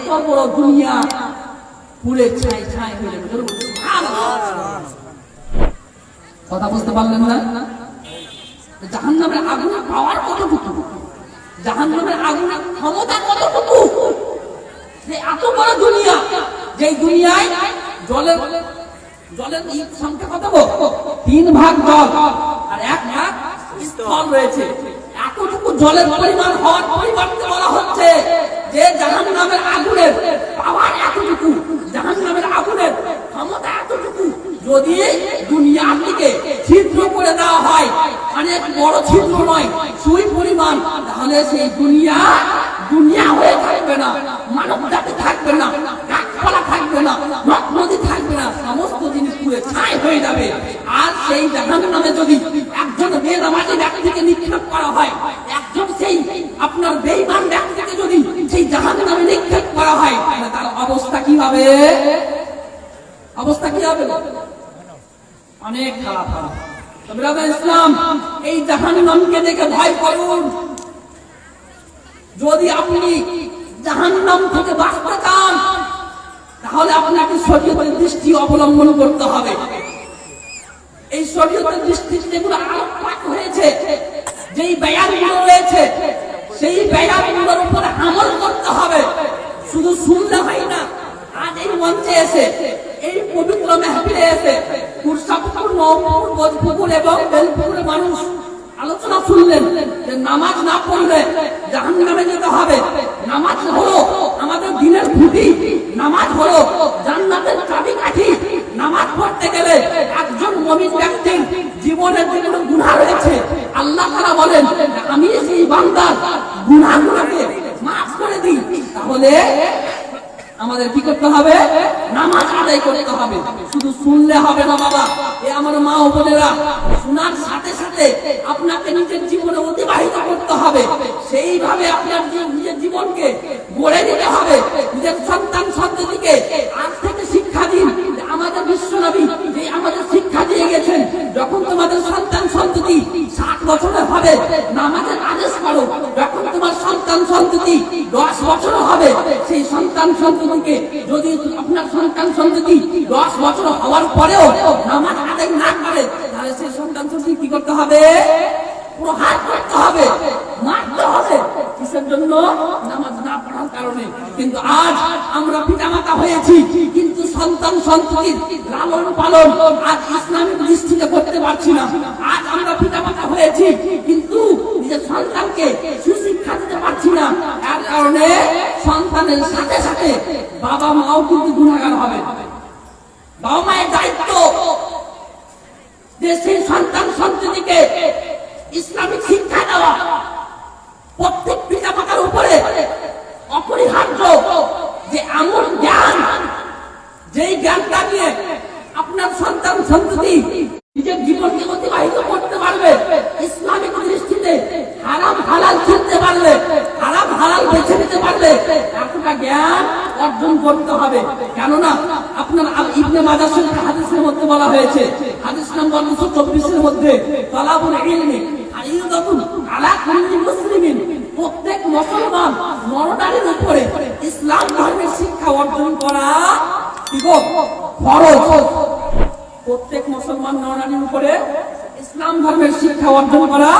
এত বড় দুনিয়া। পুরে ছাই ছাই হয়ে কথা বুঝতে পারলেন না? জাহান নামের আগুন পাওয়ার কতটুকু? জাহান নামের আগুনের ক্ষমতা কতটুকু? এত বড় দুনিয়া যে দুনিয়ায় জলের জলের সংখ্যা কত? তিন ভাগ জল, আর এক ভাগ স্থল রয়েছে। এতটুকু জলের পরিমাণ হওয়ার পরিবর্তে যে জাহান নামের আগুনের পাওয়ার এতটুকু জাহান নামের আগুনের ক্ষমতা এতটুকু, যদি দুনিয়ার দিকে ছিদ্র করে দেওয়া হয়, অনেক বড় ছিদ্র নয়, সুই পরিমাণ, তাহলে সেই দুনিয়া দুনিয়া হয়ে থাকবে না, মানব জাতি থাকবে না, গাছপালা থাকবে না নদ নদী থাকবে না, সমস্ত জিনিস পুরে ছাই হয়ে যাবে। আর সেই জাহান নামে যদি একজন বেনামাজি ব্যক্তিকে নিক্ষেপ করা হয়, একজন সেই আপনার বেইমান হবে? অবস্থা কি হবে? অনেক খারাপ ইসলাম, এই জাহান্নামকে দেখে ভয় করুন। যদি আপনি জাহান্নাম থেকে বাঁচতে চান, তাহলে আপনাকে শরীয়তের দৃষ্টি অবলম্বন করতে হবে। এই শরীয়তের দৃষ্টি যেগুলো আলোকপাত হয়েছে, যেই ব্যয়ামগুলো রয়েছে, সেই ব্যয়ামগুলোর উপরে আমল করতে হবে। শুধু শুনলে হয় না মঞ্চে এসে এই পবিত্র মেহফিলে এসে বোধপুকুর এবং বেলপুকুরের মানুষ আলোচনা শুনলেন যে নামাজ না পড়লে জাহান নামে যেতে হবে। নামাজ হলো আমাদের দিনের খুঁটি নামাজ হলো জান্নাতের চাবি কাঠি নামাজ পড়তে গেলে একজন মমিন ব্যক্তির জীবনের যে কোনো গুণা রয়েছে, আল্লাহ তারা বলেন আমি সেই বান্দার গুণাগুলোকে মাফ করে দিই, তাহলে আমাদের কি করতে হবে? নামাজ আদায় করতে হবে। শুধু শুনলে হবে না বাবা। এ আমার মা বোনেরা, শোনার সাথে সাথে আপনাকে নিজের জীবনে অতিবাহিত করতে হবে। সেইভাবে আপনার নিজের জীবনকে গড়ে নিতে হবে। নিজের সন্তান সন্ততিকে আজ থেকে শিক্ষা দিন। আমাদের বিশ্বনবী যে আমাদের শিক্ষা দিয়ে গেছেন, যখন তোমাদের সন্তান সন্ততি ষাট বছরের হবে, নামাজের আদেশ করো। সন্ততি দশ বছর হবে, সেই সন্তান সন্ততিকে যদি আপনার সন্তান সন্ততি দশ বছর হওয়ার পরেও নামাজ আদায় না করে, তাহলে সেই সন্তান সন্ততি কি করতে হবে? হবে জন্য? নামাজ না পড়ার কারণে। কিন্তু আজ আমরা পিতামাতা হয়েছি, কিন্তু সন্তান পালন আজ করতে পারছি না। আজ আমরা হয়েছি, কিন্তু নিজের সন্তানকে সুশিক্ষা দিতে পারছি না এর কারণে সন্তানের সাথে সাথে বাবা মাও কিন্তু গুণাগার হবে। বাবা মায়ের দায়িত্ব সেই সন্তান সন্ততিকে ইসলামিক শিক্ষা দেওয়া। প্রত্যেক পিতা মাতার উপরে অপরিহার্য যে এমন জ্ঞান, যেই জ্ঞানটা নিয়ে আপনার সন্তান সন্ততি নিজের জীবনকে অতিবাহিত করতে পারবে হারাম হালাল চিনতে পারলে, হারাম হালাল বেছে নিতে পারলে এতটা জ্ঞান অর্জন করতে হবে। কেননা আপনার ইবনে মাজাহ শরীফ হাদিসের মধ্যে বলা হয়েছে, হাদিস নম্বর দুশো চব্বিশের মধ্যে, তালাবুল ইলমি আলা কুল্লি মুসলিমিন, প্রত্যেক মুসলমান উপরে ইসলাম ধর্মের শিক্ষা অর্জন করা ফরজ। প্রত্যেক মুসলমান নরনারীর উপরে ইসলাম ধর্মের শিক্ষা অর্জন করা